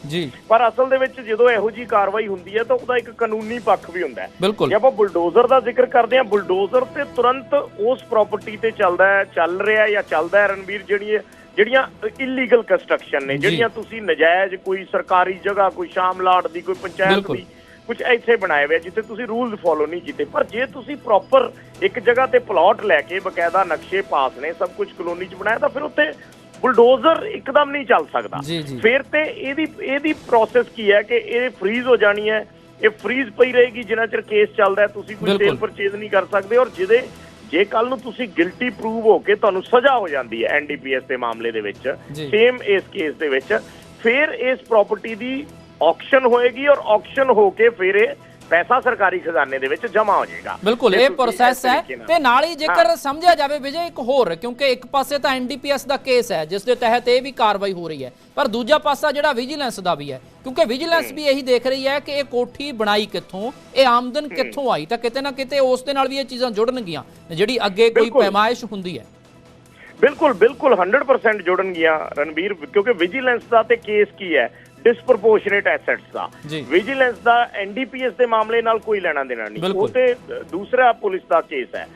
ਪਰ ਅਸਲ ਦੇ ਵਿੱਚ ਜਦੋਂ ਇਹੋ ਜੀ ਕਾਰਵਾਈ ਹੁੰਦੀ ਹੈ ਤਾਂ ਉਹਦਾ ਇੱਕ ਕਾਨੂੰਨੀ ਪੱਖ ਵੀ ਹੁੰਦਾ ਜੇ ਆਪਾਂ ਬੁਲਡੋਜ਼ਰ ਦਾ ਜ਼ਿਕਰ ਕਰਦੇ ਹਾਂ ਬੁਲਡੋਜ਼ਰ ਤੇ ਤੁਰੰਤ ਉਸ ਪ੍ਰਾਪਰਟੀ ਤੇ ਚੱਲਦਾ ਹੈ ਚੱਲ ਰਿਹਾ ਜਾਂ ਚੱਲਦਾ ਹੈ ਰਣਵੀਰ ਜਿਹੜੀ ਜਿਹੜੀਆਂ ਇਲੀਗਲ ਕੰਸਟਰਕਸ਼ਨ ਨੇ। ਜਿਹੜੀਆਂ ਤੁਸੀਂ ਨਜਾਇਜ਼ ਕੋਈ ਸਰਕਾਰੀ ਜਗ੍ਹਾ ਕੋਈ ਸ਼ਾਮਲਾਟ ਦੀ ਕੋਈ ਪੰਚਾਇਤ। ਦੀ ਕੁਝ ਇੱਥੇ ਬਣਾਏ ਹੋਏ ਜਿੱਥੇ ਤੁਸੀਂ ਰੂਲਸ ਫੋਲੋ ਨਹੀਂ ਕੀਤੇ ਪਰ ਜੇ ਤੁਸੀਂ ਪ੍ਰੋਪਰ ਇੱਕ ਜਗ੍ਹਾ ਤੇ ਪਲਾਟ ਲੈ ਕੇ ਬਕਾਇਦਾ ਨਕਸ਼ੇ ਪਾਸ ਨੇ ਸਭ ਕੁਝ ਕਲੋਨੀ 'ਚ ਬਣਾਇਆ ਤਾਂ ਫਿਰ ਉੱਥੇ ਬੁਲਡੋਜ਼ਰ ਇੱਕਦਮ ਨਹੀਂ ਚੱਲ ਸਕਦਾ। ਫਿਰ ਤੇ ਇਹਦੀ ਇਹਦੀ ਪ੍ਰੋਸੈਸ ਕੀ ਹੈ ਕਿ ਇਹ ਫ੍ਰੀਜ਼ ਹੋ ਜਾਣੀ ਹੈ ਇਹ ਫ੍ਰੀਜ਼ ਪਈ ਰਹੇਗੀ ਜਿੰਨਾ ਚਿਰ ਕੇਸ ਚੱਲਦਾ ਤੁਸੀਂ ਕੋਈ। ਸੇਲ ਪਰਚੇਜ਼ ਨਹੀਂ ਕਰ ਸਕਦੇ ਔਰ ਜਿਹਦੇ ਜੇ ਕੱਲ ਨੂੰ ਤੁਸੀਂ ਗਿਲਟੀ ਪ੍ਰੂਵ ਹੋ ਕੇ ਤੁਹਾਨੂੰ ਸਜ਼ਾ ਹੋ ਜਾਂਦੀ ਹੈ ਐਨਡੀਪੀਐਸ ਦੇ ਮਾਮਲੇ ਦੇ ਵਿੱਚ। ਸੇਮ ਇਸ ਕੇਸ ਦੇ ਵਿੱਚ ਫਿਰ ਇਸ ਪ੍ਰਾਪਰਟੀ ਦੀ ਆਕਸ਼ਨ ਹੋਏਗੀ ਔਰ ਆਕਸ਼ਨ ਹੋ ਕੇ ਫਿਰ ਇਹ ਪੈਸਾ ਸਰਕਾਰੀ ਖਜ਼ਾਨੇ ਦੇ ਵਿੱਚ ਜਮ੍ਹਾਂ ਹੋ ਜਾਏਗਾ। ਬਿਲਕੁਲ ਇਹ ਪ੍ਰੋਸੈਸ ਹੈ ਤੇ ਨਾਲ ਹੀ ਜੇਕਰ। ਸਮਝਿਆ ਜਾਵੇ ਵਿਜੇ ਇੱਕ ਹੋਰ ਕਿਉਂਕਿ ਇੱਕ ਪਾਸੇ ਤਾਂ ਐਨਡੀਪੀਐਸ ਦਾ ਕੇਸ ਹੈ ਜਿਸ ਦੇ ਤਹਿਤ ਇਹ ਵੀ ਕਾਰਵਾਈ ਹੋ ਰਹੀ ਹੈ ਪਰ ਦੂਜਾ ਪਾਸਾ ਜਿਹੜਾ ਵਿਜੀਲੈਂਸ ਦਾ ਵੀ ਹੈ ਕਿਉਂਕਿ ਵਿਜੀਲੈਂਸ ਵੀ ਇਹੀ ਦੇਖ ਰਹੀ ਹੈ ਕਿ ਇਹ ਕੋਠੀ ਬਣਾਈ ਕਿੱਥੋਂ ਇਹ ਆਮਦਨ ਕਿੱਥੋਂ ਆਈ ਤਾਂ ਕਿਤੇ ਨਾ ਕਿਤੇ ਉਸ ਦੇ ਨਾਲ ਵੀ ਇਹ ਚੀਜ਼ਾਂ ਜੁੜਨਗੀਆਂ ਜਿਹੜੀ ਅੱਗੇ ਕੋਈ। ਪੈਮਾਇਸ਼ ਹੁੰਦੀ ਹੈ। ਬਿਲਕੁਲ ਬਿਲਕੁਲ 100% ਜੁੜਨਗੀਆਂ ਰਣਬੀਰ ਕਿਉਂਕਿ ਵਿਜੀਲੈਂਸ ਦਾ ਤੇ ਕੇਸ ਕੀ ਹੈ? ਡਿਸਪ੍ਰੋਪੋਰਸ਼ਨੇਟ ਐਸੈਟਸ ਦਾ। ਵਿਜੀਲੈਂਸ ਦਾ ਐਨਡੀਪੀਐਸ ਦੇ ਮਾਮਲੇ ਨਾਲ ਕੋਈ ਲੈਣਾ ਦੇਣਾ ਨਹੀਂ। ਉਹ ਤੇ ਦੂਸਰਾ ਪੁਲਿਸ ਦਾ ਕੇਸ ਹੈ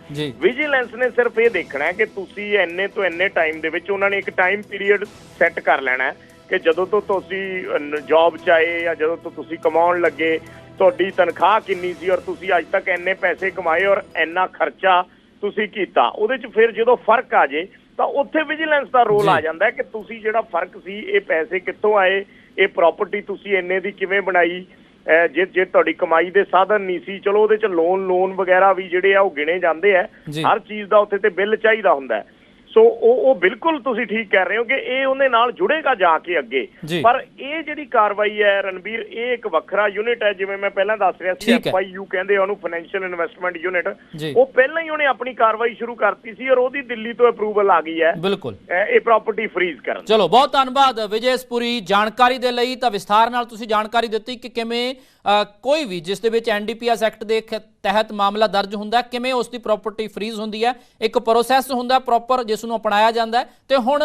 ਵਿਜੀਲੈਂਸ ਨੇ ਸਿਰਫ ਇਹ ਦੇਖਣਾ ਹੈ ਕਿ ਤੁਸੀਂ ਇੰਨੇ ਤੋਂ ਇੰਨੇ ਟਾਈਮ ਦੇ ਵਿੱਚ ਉਹਨਾਂ ਨੇ ਇੱਕ ਟਾਈਮ ਪੀਰੀਅਡ ਸੈੱਟ ਕਰ ਲੈਣਾ ਹੈ ਕਿ ਜਦੋਂ ਤੋਂ ਤੁਸੀਂ ਜੌਬ ਚਾਏ ਜਾਂ ਜਦੋਂ ਤੋਂ ਤੁਸੀਂ ਕਮਾਉਣ ਲੱਗੇ ਤੁਹਾਡੀ ਤਨਖਾਹ ਕਿੰਨੀ ਸੀ ਔਰ ਤੁਸੀਂ ਅੱਜ ਤੱਕ ਇੰਨੇ ਪੈਸੇ ਕਮਾਏ ਔਰ ਇੰਨਾ ਖਰਚਾ ਤੁਸੀਂ ਕੀਤਾ ਉਹਦੇ ਚ ਫਿਰ ਜਦੋਂ ਫ਼ਰਕ ਆ ਜੇ ਤਾਂ ਉੱਥੇ ਵਿਜੀਲੈਂਸ ਦਾ ਰੋਲ। ਆ ਜਾਂਦਾ ਕਿ ਤੁਸੀਂ ਜਿਹੜਾ ਫ਼ਰਕ ਸੀ ਇਹ ਪੈਸੇ ਕਿੱਥੋਂ ਆਏ ਇਹ ਪ੍ਰਾਪਰਟੀ ਤੁਸੀਂ ਇੰਨੇ ਦੀ ਕਿਵੇਂ ਬਣਾਈ ਜੇ ਜੇ ਤੁਹਾਡੀ ਕਮਾਈ ਦੇ ਸਾਧਨ ਨਹੀਂ ਸੀ ਚਲੋ ਉਹਦੇ ਚ ਲੋਨ ਲੋਨ ਵਗੈਰਾ ਵੀ ਜਿਹੜੇ ਆ ਉਹ ਗਿਣੇ ਜਾਂਦੇ ਆ। ਹਰ ਚੀਜ਼ ਦਾ ਉੱਥੇ ਤੇ ਬਿੱਲ ਚਾਹੀਦਾ ਹੁੰਦਾ ਹੈ। ਸੋ ਉਹ ਉਹ ਬਿਲਕੁਲ ਤੁਸੀਂ ਠੀਕ ਕਹਿ ਰਹੇ ਹੋ ਕਿ ਇਹ ਉਹਦੇ ਨਾਲ ਜੁੜੇਗਾ ਜਾ ਕੇ ਅੱਗੇ। ਪਰ ਇਹ ਜਿਹੜੀ ਕਾਰਵਾਈ ਹੈ ਰਣਬੀਰ ਇਹ ਇੱਕ ਵੱਖਰਾ ਯੂਨਿਟ ਹੈ ਜਿਵੇਂ ਮੈਂ ਪਹਿਲਾਂ ਦੱਸ ਰਿਹਾ ਸੀ। ਐਫਆਈਯੂ ਕਹਿੰਦੇ ਆ ਉਹਨੂੰ ਫਾਈਨੈਂਸ਼ੀਅਲ ਇਨਵੈਸਟਮੈਂਟ ਯੂਨਿਟ। ਉਹ ਪਹਿਲਾਂ ਹੀ ਉਹਨੇ ਆਪਣੀ ਕਾਰਵਾਈ ਸ਼ੁਰੂ ਕਰਤੀ ਸੀ ਔਰ ਉਹਦੀ ਦਿੱਲੀ ਤੋਂ ਅਪਰੂਵਲ ਆ ਗਈ ਹੈ ਬਿਲਕੁਲ ਇਹ ਪ੍ਰਾਪਰਟੀ ਫ੍ਰੀਜ਼ ਕਰਨ। ਚਲੋ ਬਹੁਤ ਧੰਨਵਾਦ ਵਿਜੇਸਪੁਰੀ ਜਾਣਕਾਰੀ ਦੇ ਲਈ ਤਾਂ ਵਿਸਥਾਰ ਨਾਲ ਤੁਸੀਂ ਜਾਣਕਾਰੀ ਦਿੱਤੀ ਕਿ ਕਿਵੇਂ ਕੋਈ ਵੀ ਜਿਸ ਦੇ ਵਿੱਚ ਐਨਡੀਪੀਐਸ ਐਕਟ ਦੇ ਖ- ਤਹਿਤ ਮਾਮਲਾ ਦਰਜ ਹੁੰਦਾ ਹੈ, ਕਿਵੇਂ ਉਸ ਦੀ ਪ੍ਰਾਪਰਟੀ ਫ੍ਰੀਜ਼ ਹੁੰਦੀ ਹੈ ਇੱਕ ਪ੍ਰੋਸੈਸ ਹੁੰਦਾ ਪ੍ਰੋਪਰ ਜਿਸ ਨੂੰ ਅਪਣਾਇਆ ਜਾਂਦਾ ਹੈ ਤੇ ਹੁਣ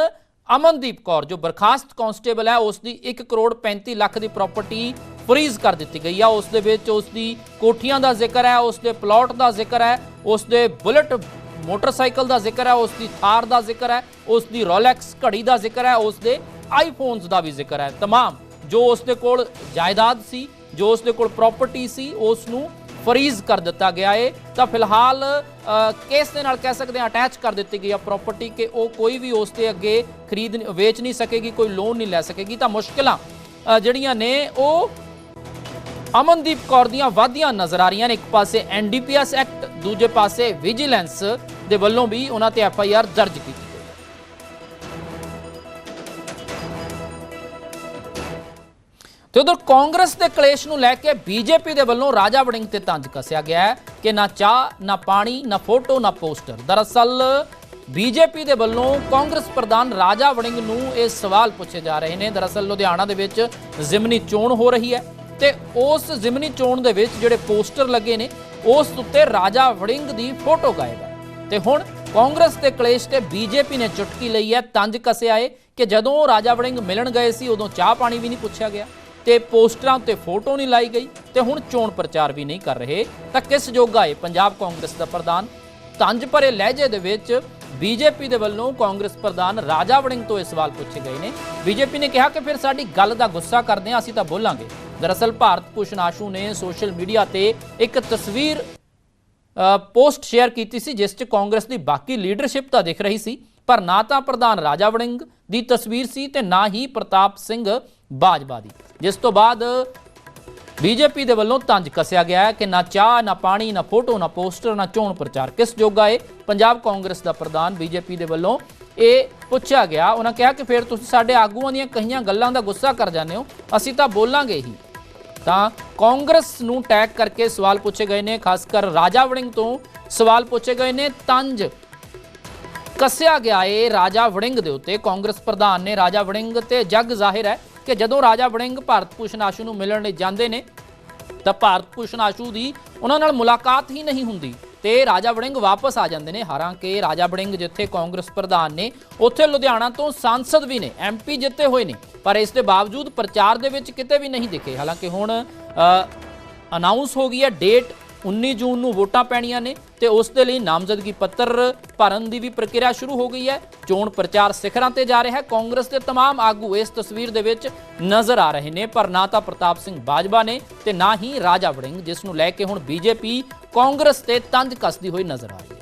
ਅਮਨਦੀਪ ਕੌਰ ਜੋ ਬਰਖਾਸਤ ਕਾਂਸਟੇਬਲ ਹੈ ਉਸ ਦੀ 1 ਕਰੋੜ 35 ਲੱਖ ਦੀ ਪ੍ਰਾਪਰਟੀ ਫ੍ਰੀਜ਼ ਕਰ ਦਿੱਤੀ ਗਈ ਆ ਉਸ ਦੇ ਵਿੱਚ ਉਸ ਦੀ ਕੋਠੀਆਂ ਦਾ ਜ਼ਿਕਰ ਹੈ ਉਸ ਦੇ ਪਲਾਟ ਦਾ ਜ਼ਿਕਰ ਹੈ ਉਸ ਦੇ ਬੁਲਟ ਮੋਟਰਸਾਈਕਲ ਦਾ ਜ਼ਿਕਰ ਹੈ ਉਸ ਦੀ ਥਾਰ ਦਾ ਜ਼ਿਕਰ ਹੈ ਉਸ ਦੀ ਰੋਲੈਕਸ ਘੜੀ ਦਾ ਜ਼ਿਕਰ ਹੈ ਉਸ ਦੇ ਆਈਫੋਨਸ ਦਾ ਵੀ ਜ਼ਿਕਰ ਹੈ तमाम ਜੋ ਉਸ ਦੇ ਕੋਲ ਜਾਇਦਾਦ ਸੀ ਜੋ ਉਸ ਦੇ ਕੋਲ ਪ੍ਰਾਪਰਟੀ ਸੀ ਉਸ ਨੂੰ ਫਰੀਜ਼ ਕਰ ਦਿੱਤਾ ਗਿਆ ਏ। ਤਾਂ ਫਿਲਹਾਲ ਅ, ਕੇਸ ਦੇ ਨਾਲ ਕਹਿ ਸਕਦੇ ਹਾਂ ਅਟੈਚ ਕਰ ਦਿੱਤੀ ਗਈ ਆ ਪ੍ਰਾਪਰਟੀ ਕਿ ਉਹ ਕੋਈ ਵੀ ਉਸ ਤੇ ਅੱਗੇ ਖਰੀਦ ਵੇਚ ਨਹੀਂ ਸਕੇਗੀ ਕੋਈ ਲੋਨ ਨਹੀਂ ਲੈ ਸਕੇਗੀ। ਤਾਂ ਮੁਸ਼ਕਲਾਂ ਜਿਹੜੀਆਂ ਨੇ ਉਹ ਅਮਨਦੀਪ ਕੌਰ ਦੀਆਂ ਵਾਧੀਆਂ ਨਜ਼ਰ ਆ ਰਹੀਆਂ ਨੇ। ਇੱਕ ਪਾਸੇ ਐਨਡੀਪੀਐਸ ਐਕਟ ਦੂਜੇ ਪਾਸੇ ਵਿਜੀਲੈਂਸ ਦੇ ਵੱਲੋਂ ਵੀ ਉਹਨਾਂ ਤੇ ਐਫ ਆਈ ਆਰ ਦਰਜ ਕੀਤੀ ਤੇ ਉਧਰ ਕਾਂਗਰਸ ਦੇ ਕਲੇਸ਼ ਨੂੰ ਲੈ ਕੇ ਬੀਜੇਪੀ ਦੇ ਵੱਲੋਂ ਰਾਜਾ ਵੜਿੰਗ ਤੇ ਤੰਜ ਕੱਸਿਆ ਗਿਆ ਹੈ ਕਿ ਨਾ ਚਾਹ, ਨਾ ਪਾਣੀ, ਨਾ ਫੋਟੋ, ਨਾ ਪੋਸਟਰ। ਦਰਅਸਲ, ਬੀਜੇਪੀ ਦੇ ਵੱਲੋਂ ਕਾਂਗਰਸ ਪ੍ਰਧਾਨ ਰਾਜਾ ਵੜਿੰਗ ਨੂੰ ਇਹ ਸਵਾਲ ਪੁੱਛੇ ਜਾ ਰਹੇ ਨੇ। ਦਰਅਸਲ, ਲੁਧਿਆਣਾ ਦੇ ਵਿੱਚ ਜ਼ਿਮਨੀ ਚੋਣ ਹੋ ਰਹੀ ਹੈ ਤੇ ਉਸ ਜ਼ਿਮਨੀ ਚੋਣ ਦੇ ਵਿੱਚ ਜਿਹੜੇ ਪੋਸਟਰ ਲੱਗੇ ਨੇ, ਉਸ ਉੱਤੇ ਰਾਜਾ ਵੜਿੰਗ ਦੀ ਫੋਟੋ ਗਾਇਬ ਹੈ। ਤੇ ਹੁਣ ਕਾਂਗਰਸ ਦੇ ਕਲੇਸ਼ ਤੇ ਬੀਜੇਪੀ ਨੇ ਚੁਟਕੀ ਲਈ ਹੈ, ਤੰਜ ਕੱਸਿਆ ਏ ਕਿ ਜਦੋਂ ਰਾਜਾ ਵੜਿੰਗ ਮਿਲਣ ਗਏ ਸੀ, ਉਦੋਂ ਚਾਹ ਪਾਣੀ ਵੀ ਨਹੀਂ ਪੁੱਛਿਆ ਗਿਆ। ਤੇ ਪੋਸਟਰਾਂ ਉੱਤੇ ਫੋਟੋ ਨਹੀਂ ਲਾਈ ਗਈ ਤੇ ਹੁਣ ਚੋਣ ਪ੍ਰਚਾਰ ਵੀ ਨਹੀਂ ਕਰ ਰਹੇ। ਤਾਂ ਕਿਸ ਜੋਗਾ ਏ ਪੰਜਾਬ ਕਾਂਗਰਸ ਦਾ ਪ੍ਰਧਾਨ। ਤੰਜ ਭਰੇ ਲਹਿਜੇ ਦੇ ਵਿੱਚ ਬੀਜੇਪੀ ਦੇ ਵੱਲੋਂ ਕਾਂਗਰਸ ਪ੍ਰਧਾਨ ਰਾਜਾ ਵੜਿੰਗ ਤੋਂ ਇਹ ਸਵਾਲ ਪੁੱਛੇ ਗਏ ਨੇ। ਬੀਜੇਪੀ ਨੇ ਕਿਹਾ ਕਿ ਫਿਰ ਸਾਡੀ ਗੱਲ ਦਾ ਗੁੱਸਾ ਕਰਦੇ ਹਾਂ, ਅਸੀਂ ਤਾਂ ਬੋਲਾਂਗੇ। ਦਰਅਸਲ ਭਾਰਤ ਭੂਸ਼ਣ ਆਸ਼ੂ ਨੇ ਸੋਸ਼ਲ ਮੀਡੀਆ ਤੇ ਇੱਕ ਤਸਵੀਰ ਪੋਸਟ ਸ਼ੇਅਰ ਕੀਤੀ ਸੀ, ਜਿਸ 'ਚ ਕਾਂਗਰਸ ਦੀ ਬਾਕੀ ਲੀਡਰਸ਼ਿਪ ਤਾਂ ਦਿਖ ਰਹੀ ਸੀ, ਪਰ ਨਾ ਤਾਂ ਪ੍ਰਧਾਨ ਰਾਜਾ ਵੜਿੰਗ ਦੀ ਤਸਵੀਰ ਸੀ ਤੇ ਨਾ ਹੀ ਪ੍ਰਤਾਪ ਸਿੰਘ ਬਾਜਵਾ ਦੀ ਜਿਸ ਤੋਂ ਬਾਅਦ ਬੀਜੇਪੀ ਦੇ ਵੱਲੋਂ ਤੰਜ ਕੱਸਿਆ ਗਿਆ ਹੈ ਕਿ ਨਾ ਚਾਹ, ਨਾ ਪਾਣੀ, ਨਾ ਫੋਟੋ, ਨਾ ਪੋਸਟਰ, ਨਾ ਚੋਣ ਪ੍ਰਚਾਰ ਕਿਸ ਜੋਗਾ ਏ ਪੰਜਾਬ ਕਾਂਗਰਸ ਦਾ ਪ੍ਰਧਾਨ ਬੀਜੇਪੀ ਦੇ ਵੱਲੋਂ ਇਹ ਪੁੱਛਿਆ ਗਿਆ। ਉਹਨਾਂ ਕਿਹਾ ਕਿ ਫਿਰ ਤੁਸੀਂ ਸਾਡੇ ਆਗੂਆਂ ਦੀਆਂ ਕਹੀਆਂ ਗੱਲਾਂ ਦਾ ਗੁੱਸਾ ਕਰ ਜਾਂਦੇ ਹੋ। ਅਸੀਂ ਤਾਂ ਬੋਲਾਂਗੇ ਹੀ। ਤਾਂ ਕਾਂਗਰਸ ਨੂੰ ਟੈਗ ਕਰਕੇ ਸਵਾਲ ਪੁੱਛੇ ਗਏ ਨੇ, ਖਾਸ ਕਰ ਰਾਜਾ ਵੜਿੰਗ ਤੋਂ ਸਵਾਲ ਪੁੱਛੇ ਗਏ ਨੇ। ਤੰਜ ਕੱਸਿਆ ਗਿਆ ਏ ਰਾਜਾ ਵੜਿੰਗ ਦੇ ਉੱਤੇ। ਕਾਂਗਰਸ ਪ੍ਰਧਾਨ ਨੇ ਰਾਜਾ ਵੜਿੰਗ ਤੇ ਜੱਗ ਜ਼ਾਹਿਰ ਹੈ। ਕਿ ਜਦੋਂ ਰਾਜਾ ਵੜਿੰਗ ਭਾਰਤ ਭੂਸ਼ਣ ਆਸ਼ੂ ਨੂੰ ਮਿਲਣ ਲਈ ਜਾਂਦੇ ਨੇ, ਤਾਂ ਭਾਰਤ ਭੂਸ਼ਣ ਆਸ਼ੂ ਦੀ ਉਹਨਾਂ ਨਾਲ ਮੁਲਾਕਾਤ ਹੀ ਨਹੀਂ ਹੁੰਦੀ ਤੇ ਰਾਜਾ ਵੜਿੰਗ ਵਾਪਸ ਆ ਜਾਂਦੇ ਨੇ। ਹਾਲਾਂਕਿ ਰਾਜਾ ਵੜਿੰਗ ਜਿੱਥੇ ਕਾਂਗਰਸ ਪ੍ਰਧਾਨ ਨੇ, ਉੱਥੇ ਲੁਧਿਆਣਾ ਤੋਂ ਸਾਂਸਦ ਵੀ ਨੇ ਐਮਪੀ ਜਿੱਤੇ ਹੋਏ ਨੇ, ਪਰ ਇਸ ਦੇ ਬਾਵਜੂਦ ਪ੍ਰਚਾਰ ਦੇ ਵਿੱਚ ਕਿਤੇ ਵੀ ਨਹੀਂ ਦਿਖੇ। ਹਾਲਾਂਕਿ ਹੁਣ ਅਨਾਉਂਸ ਹੋ ਗਈ ਹੈ ਡੇਟ 19 ਜੂਨ ਨੂੰ ਵੋਟਾਂ ਪੈਣੀਆਂ ਨੇ ਤੇ ਉਸ ਦੇ ਲਈ ਨਾਮਜ਼ਦਗੀ ਪੱਤਰ ਭਰਨ ਦੀ ਵੀ ਪ੍ਰਕਿਰਿਆ ਸ਼ੁਰੂ ਹੋ ਗਈ ਹੈ ਚੋਣ ਪ੍ਰਚਾਰ ਸਿਖਰਾਂ ਤੇ ਜਾ ਰਿਹਾ ਹੈ ਕਾਂਗਰਸ ਦੇ तमाम ਆਗੂ ਇਸ ਤਸਵੀਰ ਦੇ ਵਿੱਚ ਨਜ਼ਰ ਆ ਰਹੇ ਨੇ ਪਰ ਨਾ ਤਾਂ ਪ੍ਰਤਾਪ ਸਿੰਘ ਬਾਜਵਾ ਨੇ ਤੇ ਨਾ ਹੀ ਰਾਜਾ ਵੜਿੰਗ ਜਿਸ ਨੂੰ ਲੈ ਕੇ ਹੁਣ ਬੀਜੇਪੀ ਕਾਂਗਰਸ ਤੇ ਤੰਜ ਕੱਸਦੀ ਹੋਈ ਨਜ਼ਰ ਆ ਰਹੀ ਹੈ